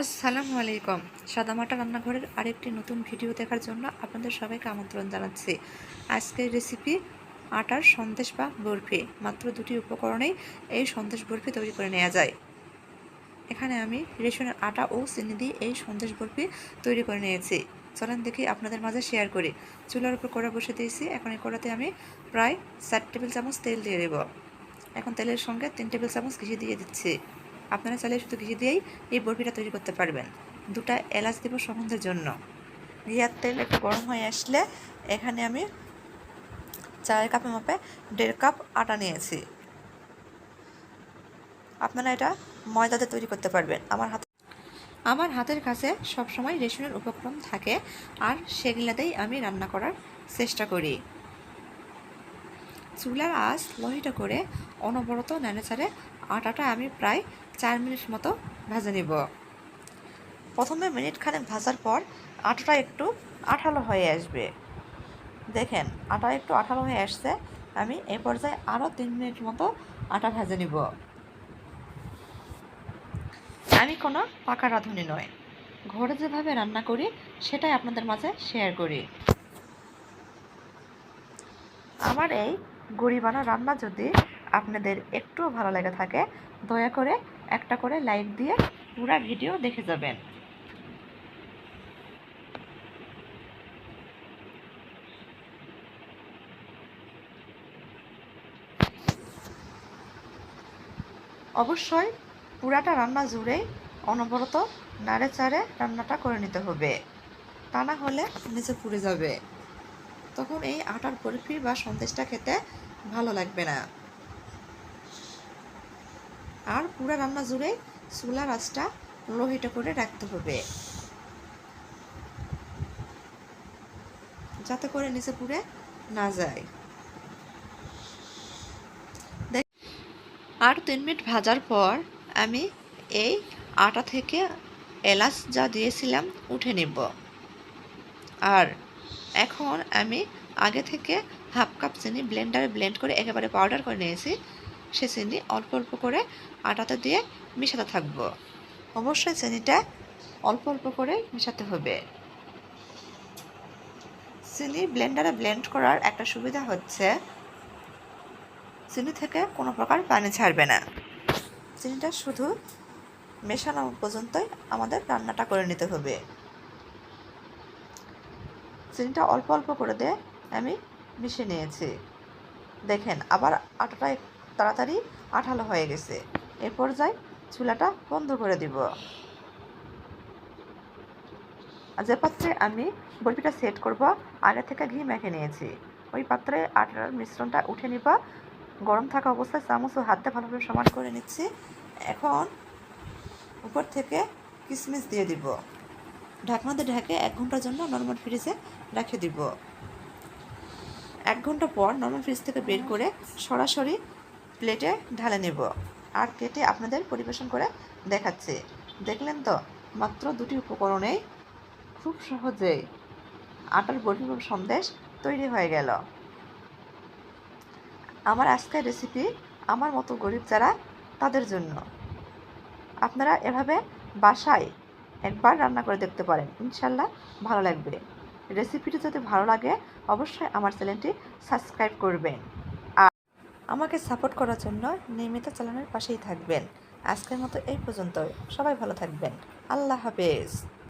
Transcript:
আসসালামু আলাইকুম। সাদামাটা রান্নাঘরের আরেকটি নতুন ভিডিও দেখার জন্য আপনাদের সবাইকে আমন্ত্রণ জানাচ্ছি। আজকের রেসিপি আটার সন্দেশ বা বরফি। মাত্র দুটি উপকরণেই এই সন্দেশ বরফি তৈরি করে নেওয়া যায়। এখানে আমি রেশনের আটা ও চিনি দিয়ে এই সন্দেশ বরফি তৈরি করে নিয়েছি। চলেন দেখি আপনাদের মাঝে শেয়ার করি। চুলার উপর কড়া বসে দিয়েছি। এখন এই কড়াতে আমি প্রায় চার টেবিল চামচ তেল দিয়ে দেবো। এখন তেলের সঙ্গে তিন টেবিল চামচ ঘি দিয়ে দিচ্ছি। আপনারা চাইলে শুধু ঘি দিয়েই এই বরফিটা তৈরি করতে পারবেন। দুটা এলাচ দেবো সম্বন্ধের জন্য। ঘি আর তেল একটু গরম হয়ে আসলে এখানে আমি চায়ের কাপে মাপে দেড় কাপ আটা নিয়েছি। আপনারা এটা ময়দাতে তৈরি করতে পারবেন। আমার হাতে আমার হাতের কাছে সবসময় রেশনের উপক্রম থাকে আর সেগুলাতেই আমি রান্না করার চেষ্টা করি। চুলার আঁচ লোহিটা করে অনবরত নেড়েচাড়ে আটাটা আমি প্রায় চার মিনিট মতো ভেজে নিব। প্রথমে মিনিট খানেক ভাজার পর আটাটা একটু আঠালো হয়ে আসবে। দেখেন, আটা একটু আঠালো হয়ে আসছে। আমি এই পর্যায়ে আরও তিন মিনিট মতো আটা ভেজে নিব। আমি কোনো পাকা রাঁধুনি নয়। ঘরে যেভাবে রান্না করি, সেটাই আপনাদের মাঝে শেয়ার করি। আমার এই গরিবানা রান্না যদি আপনাদের একটুও ভালো লেগে থাকে, দয়া করে একটা করে লাইক দিয়ে পুরা ভিডিও দেখে যাবেন। অবশ্যই পুরাটা রান্না জুড়েই অনবরত নাড়ে চাড়ে রান্নাটা করে নিতে হবে। তা না হলে নিচে পুড়ে যাবে। তখন এই আটার বরফি বা সন্দেশটা খেতে ভালো লাগবে না। আর পুরো রান্না জুড়ে চুলা আঁচটা লোহিটা করে রাখতে হবে। যাতে করে নিচে পুড়ে না যায়। আর তিন মিনিট ভাজার পর আমি এই আটা থেকে এলাচ যা দিয়েছিলাম উঠে নেব। আর এখন আমি আগে থেকে হাফ কাপ চিনি ব্লেন্ডারে ব্লেন্ড করে একেবারে পাউডার করে নিয়েছি। সে চিনি অল্প অল্প করে আটাতে দিয়ে মিশাতে থাকব। অবশ্যই চিনিটা অল্প অল্প করে মেশাতে হবে। চিনি ব্লেন্ডারে ব্লেন্ড করার একটা সুবিধা হচ্ছে, চিনি থেকে কোনো প্রকার পানি ছাড়বে না। চিনিটা শুধু মেশানো পর্যন্তই আমাদের রান্নাটা করে নিতে হবে। চিনিটা অল্প অল্প করে দিয়ে আমি মিশিয়ে নিয়েছি। দেখেন, আবার আটাটা তাড়াতাড়ি আঠালো হয়ে গেছে। এ পর্যায়ে চুলাটা বন্ধ করে দিব। যে পাত্রে আমি বরফিটা সেট করব, আগে থেকে ঘি মেখে নিয়েছি। ওই পাত্রে আটার মিশ্রণটা উঠে নিবা। গরম থাকা অবস্থায় চামচ ও হাত দিয়ে ভালোভাবে সমান করে নিচ্ছি। এখন উপর থেকে কিশমিশ দিয়ে দিব। ঢাকনা দিয়ে ঢেকে এক ঘণ্টার জন্য নর্মাল ফ্রিজে রেখে দিব। এক ঘণ্টা পর নর্মাল ফ্রিজ থেকে বের করে সরাসরি প্লেটে ঢালে নেব। আর কেটে আপনাদের পরিবেশন করে দেখাচ্ছি। দেখলেন তো, মাত্র দুটি উপকরণেই খুব সহজেই আটার বরফি সন্দেশ তৈরি হয়ে গেল। আমার আজকের রেসিপি আমার মতো গরিব যারা, তাদের জন্য। আপনারা এভাবে বাসায় একবার রান্না করে দেখতে পারেন। ইনশাল্লাহ ভালো লাগবে। রেসিপিটি যদি ভালো লাগে, অবশ্যই আমার চ্যানেলটি সাবস্ক্রাইব করবেন। আমাকে সাপোর্ট করার জন্য নিয়মিত চ্যানেলের পাশেই থাকবেন। আজকের মতো এই পর্যন্ত সবাই ভালো থাকবেন। আল্লাহ হাফেজ।